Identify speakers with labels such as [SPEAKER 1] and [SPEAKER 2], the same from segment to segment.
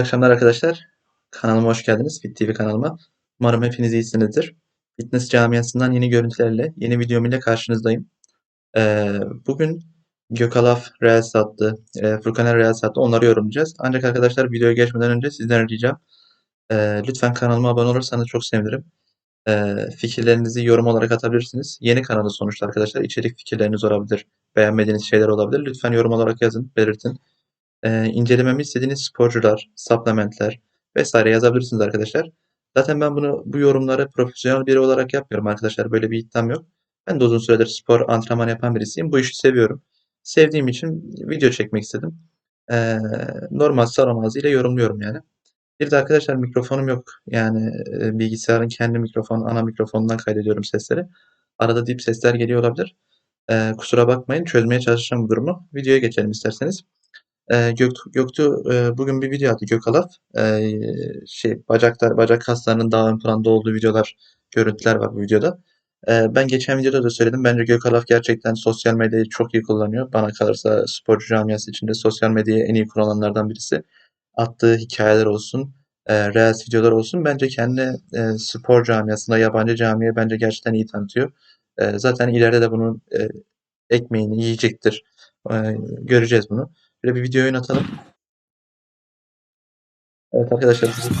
[SPEAKER 1] akşamlar arkadaşlar. Kanalıma hoş geldiniz. Fit TV kanalıma. Umarım hepiniz iyisinizdir. Fitness camiasından yeni görüntülerle, yeni videom ile karşınızdayım. Ee, bugün Gökalaf Reels attı, e, Furkaner Reels attı. Onları yorumlayacağız. Ancak arkadaşlar videoya geçmeden önce sizden ricam e, lütfen kanalıma abone olursanız çok sevinirim. E, fikirlerinizi yorum olarak atabilirsiniz. Yeni kanalı sonuçta arkadaşlar. İçerik fikirleriniz olabilir. Beğenmediğiniz şeyler olabilir. Lütfen yorum olarak yazın, belirtin. E, incelememi istediğiniz sporcular, supplementler vesaire yazabilirsiniz arkadaşlar. Zaten ben bunu bu yorumları profesyonel biri olarak yapmıyorum arkadaşlar. Böyle bir iddiam yok. Ben de uzun süredir spor antrenman yapan birisiyim. Bu işi seviyorum. Sevdiğim için video çekmek istedim. E, normal salon ağzıyla yorumluyorum yani. Bir de arkadaşlar mikrofonum yok. Yani e, bilgisayarın kendi mikrofonu, ana mikrofonundan kaydediyorum sesleri. Arada dip sesler geliyor olabilir. E, kusura bakmayın. Çözmeye çalışacağım bu durumu. Videoya geçelim isterseniz. E, Göktuğ, Göktuğ e, bugün bir video attı Gökalaf. E, şey bacaklar, bacak kaslarının daha ön planda olduğu videolar, görüntüler var bu videoda. E, ben geçen videoda da söyledim. Bence Gökalaf gerçekten sosyal medyayı çok iyi kullanıyor. Bana kalırsa sporcu camiası içinde sosyal medyayı en iyi kullananlardan birisi. Attığı hikayeler olsun, e, Reels videolar olsun. Bence kendi e, spor camiasında, yabancı camiye bence gerçekten iyi tanıtıyor. E, zaten ileride de bunun e, ekmeğini yiyecektir. E, göreceğiz bunu. Böyle bir video oynatalım. Evet arkadaşlar bizim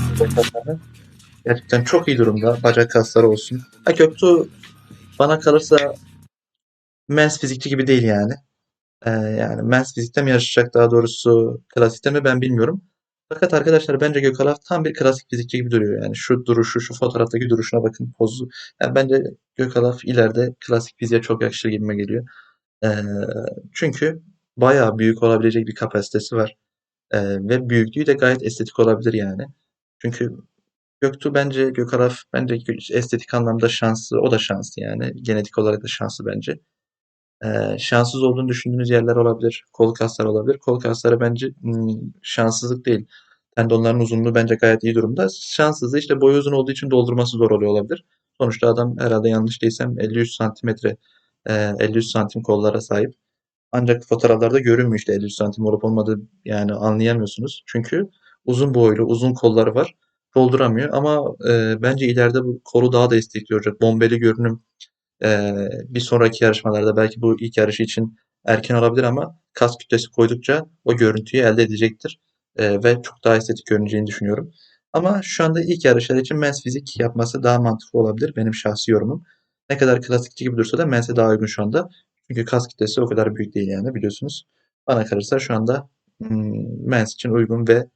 [SPEAKER 1] gerçekten çok iyi durumda. Bacak kasları olsun. Ha Göktuğ bana kalırsa mens fizikçi gibi değil yani. Ee, yani mens fizikte mi yarışacak daha doğrusu klasikte mi ben bilmiyorum. Fakat arkadaşlar bence Gökalaf tam bir klasik fizikçi gibi duruyor. Yani şu duruşu, şu fotoğraftaki duruşuna bakın pozu. Yani bence Gökalaf ileride klasik fiziğe çok yakışır gibime geliyor. Ee, çünkü bayağı büyük olabilecek bir kapasitesi var. Ee, ve büyüklüğü de gayet estetik olabilir yani. Çünkü Göktuğ bence Gökalaf bence estetik anlamda şanslı. O da şanslı yani. Genetik olarak da şanslı bence. Ee, şanssız olduğunu düşündüğünüz yerler olabilir. Kol kasları olabilir. Kol kasları bence hmm, şanssızlık değil. Tendonların uzunluğu bence gayet iyi durumda. Şanssızlığı işte boyu uzun olduğu için doldurması zor oluyor olabilir. Sonuçta adam herhalde yanlış değilsem 53 santimetre, e, 53 santim kollara sahip. Ancak fotoğraflarda görünmüyor işte 53 santim olup olmadığı yani anlayamıyorsunuz. Çünkü uzun boylu, uzun kolları var. Dolduramıyor ama e, bence ileride bu kolu daha da istekli olacak. Bombeli görünüm e, bir sonraki yarışmalarda belki bu ilk yarışı için erken olabilir ama kas kütlesi koydukça o görüntüyü elde edecektir. E, ve çok daha estetik görüneceğini düşünüyorum. Ama şu anda ilk yarışlar için mens fizik yapması daha mantıklı olabilir. Benim şahsi yorumum. Ne kadar klasikçi gibi dursa da mense daha uygun şu anda. Çünkü kas kitlesi o kadar büyük değil yani biliyorsunuz. Bana kalırsa şu anda hmm, mens için uygun ve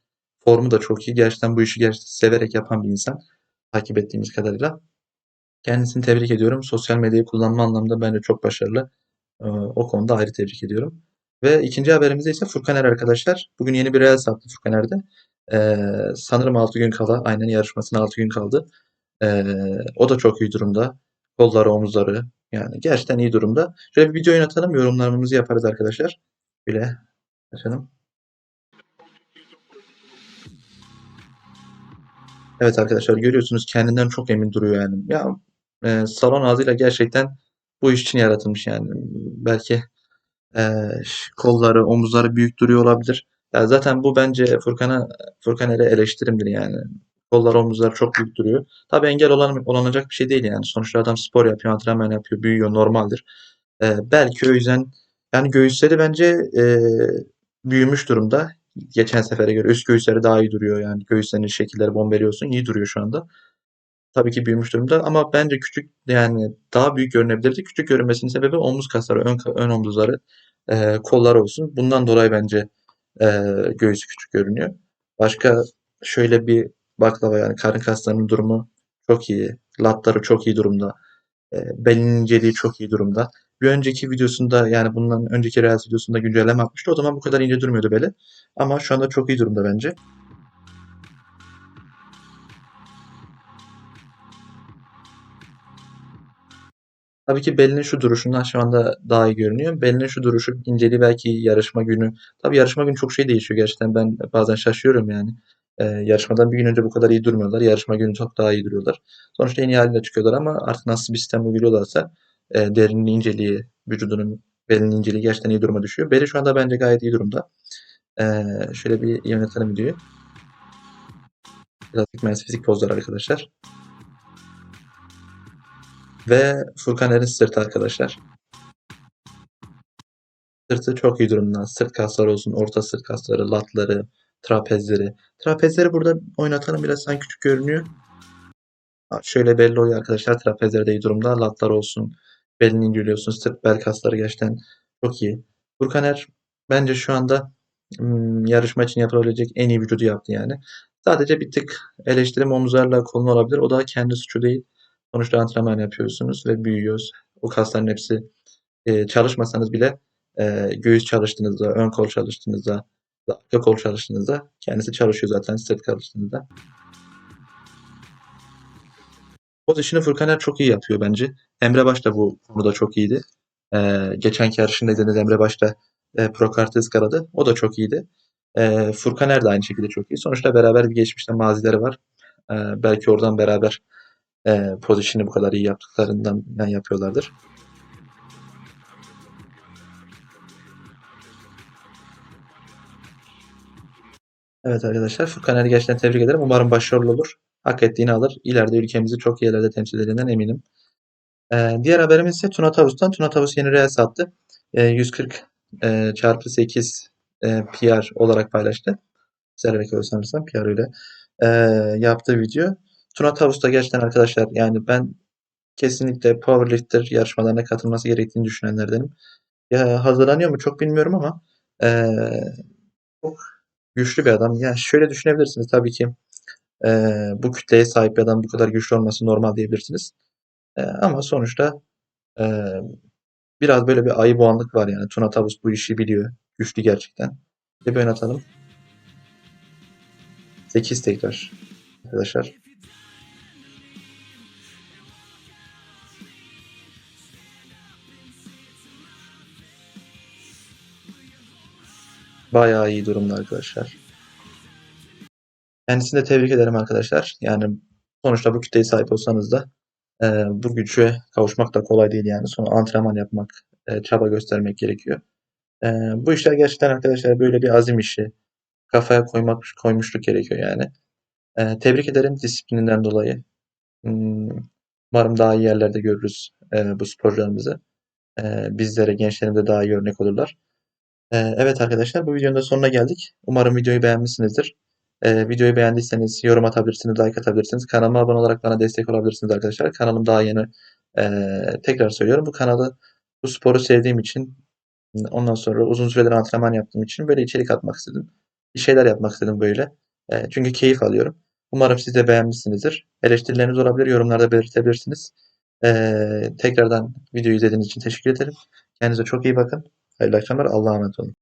[SPEAKER 1] formu da çok iyi. Gerçekten bu işi gerçekten severek yapan bir insan. Takip ettiğimiz kadarıyla. Kendisini tebrik ediyorum. Sosyal medyayı kullanma anlamında bence çok başarılı. Ee, o konuda ayrı tebrik ediyorum. Ve ikinci haberimizde ise Furkaner arkadaşlar. Bugün yeni bir Reels attı Furkaner'de. Ee, sanırım 6 gün kala. Aynen yarışmasına 6 gün kaldı. Ee, o da çok iyi durumda. Kolları, omuzları. Yani gerçekten iyi durumda. Şöyle bir video oynatalım. Yorumlarımızı yaparız arkadaşlar. Bile. Açalım. Evet arkadaşlar görüyorsunuz kendinden çok emin duruyor yani. Ya e, salon ağzıyla gerçekten bu iş için yaratılmış yani. Belki e, kolları, omuzları büyük duruyor olabilir. Ya zaten bu bence Furkan'a Furkaner'e eleştirimdir yani. Kollar, omuzlar çok büyük duruyor. Tabii engel olan, olanacak bir şey değil yani. Sonuçta adam spor yapıyor, antrenman yapıyor, büyüyor, normaldir. E, belki o yüzden yani göğüsleri bence e, büyümüş durumda. Geçen sefere göre üst göğüsleri daha iyi duruyor yani. Göğüslerinin şekilleri bombeliyorsun. iyi duruyor şu anda. Tabii ki büyümüş durumda ama bence küçük yani daha büyük görünebilirdi. Küçük görünmesinin sebebi omuz kasları, ön, ön omuzları, e, kollar olsun. Bundan dolayı bence e, göğüsü küçük görünüyor. Başka şöyle bir baklava yani karın kaslarının durumu çok iyi. Latları çok iyi durumda. E, belinin inceliği çok iyi durumda. Bir önceki videosunda yani bundan önceki Reels videosunda güncelleme yapmıştı. O zaman bu kadar ince durmuyordu beli. Ama şu anda çok iyi durumda bence. Tabii ki belinin şu duruşundan şu anda daha iyi görünüyor. Belinin şu duruşu inceliği belki yarışma günü. Tabii yarışma günü çok şey değişiyor gerçekten. Ben bazen şaşıyorum yani. Ee, yarışmadan bir gün önce bu kadar iyi durmuyorlar. Yarışma günü çok daha iyi duruyorlar. Sonuçta en iyi haliyle çıkıyorlar ama artık nasıl bir sistem uyguluyorlarsa e, derinin inceliği, vücudunun belinin inceliği gerçekten iyi duruma düşüyor. Beli şu anda bence gayet iyi durumda. Ee, şöyle bir yönetelim videoyu. Klasik mens fizik pozları arkadaşlar. Ve Furkan Er'in sırtı arkadaşlar. Sırtı çok iyi durumda. Sırt kasları olsun, orta sırt kasları, latları, trapezleri. Trapezleri burada oynatalım biraz sanki küçük görünüyor. Şöyle belli oluyor arkadaşlar. Trapezleri de iyi durumda. Latlar olsun, belini inceliyorsun. Sırt bel kasları gerçekten çok iyi. Furkan Er bence şu anda hmm, yarışma için yapılabilecek en iyi vücudu yaptı yani. Sadece bir tık eleştirim omuzlarla kolun olabilir. O da kendi suçu değil. Sonuçta antrenman yapıyorsunuz ve büyüyoruz. O kasların hepsi e, çalışmasanız bile e, göğüs çalıştığınızda, ön kol çalıştığınızda, arka kol çalıştığınızda kendisi çalışıyor zaten sırt çalıştığınızda. İşini Furkan Er çok iyi yapıyor bence. Emre Baş da bu konuda çok iyiydi. E, geçenki yarışında izlediğiniz Emre Baş da e, Prokart ıskaladı. O da çok iyiydi. E, Furkan Er de aynı şekilde çok iyi. Sonuçta beraber bir geçmişte mazileri var. E, belki oradan beraber e, pozisyonu bu kadar iyi yaptıklarından yapıyorlardır. Evet arkadaşlar Furkan Er'i tebrik ederim. Umarım başarılı olur. Hak ettiğini alır. İleride ülkemizi çok yerlerde temsil edeceğinden eminim. Ee, diğer haberimiz ise Tuna Tavus'tan. Tuna Tavus yeni reel sattı. Ee, 140 e, çarpı 8 e, PR olarak paylaştı. Güzel rekor sanırsam PR ile e, yaptığı video. Tuna Tavus da gerçekten arkadaşlar yani ben kesinlikle powerlifter yarışmalarına katılması gerektiğini düşünenlerdenim. Ya hazırlanıyor mu çok bilmiyorum ama e, çok güçlü bir adam. Ya şöyle düşünebilirsiniz tabii ki e, bu kütleye sahip bir adam bu kadar güçlü olması normal diyebilirsiniz. E, ama sonuçta e, biraz böyle bir ayı boğanlık var yani. Tuna Tavus bu işi biliyor. Güçlü gerçekten. Bir böyle atalım. 8 tekrar arkadaşlar. Bayağı iyi durumda arkadaşlar. Kendisini de tebrik ederim arkadaşlar. Yani sonuçta bu kütleye sahip olsanız da e, bu güce kavuşmak da kolay değil yani. Sonra antrenman yapmak, e, çaba göstermek gerekiyor. E, bu işler gerçekten arkadaşlar böyle bir azim işi. Kafaya koymak koymuşluk gerekiyor yani. E, tebrik ederim disiplininden dolayı. Hmm, umarım daha iyi yerlerde görürüz e, bu sporcularımızı. E, bizlere, gençlerimize daha iyi örnek olurlar. E, evet arkadaşlar bu videonun da sonuna geldik. Umarım videoyu beğenmişsinizdir. E, videoyu beğendiyseniz yorum atabilirsiniz, like atabilirsiniz. Kanalıma abone olarak bana destek olabilirsiniz arkadaşlar. Kanalım daha yeni. E, tekrar söylüyorum bu kanalı bu sporu sevdiğim için ondan sonra uzun süredir antrenman yaptığım için böyle içerik atmak istedim. Bir şeyler yapmak istedim böyle. Çünkü keyif alıyorum. Umarım siz de beğenmişsinizdir. Eleştirileriniz olabilir, yorumlarda belirtebilirsiniz. E, tekrardan videoyu izlediğiniz için teşekkür ederim. Kendinize çok iyi bakın. Hayırlı akşamlar. Allah'a emanet olun.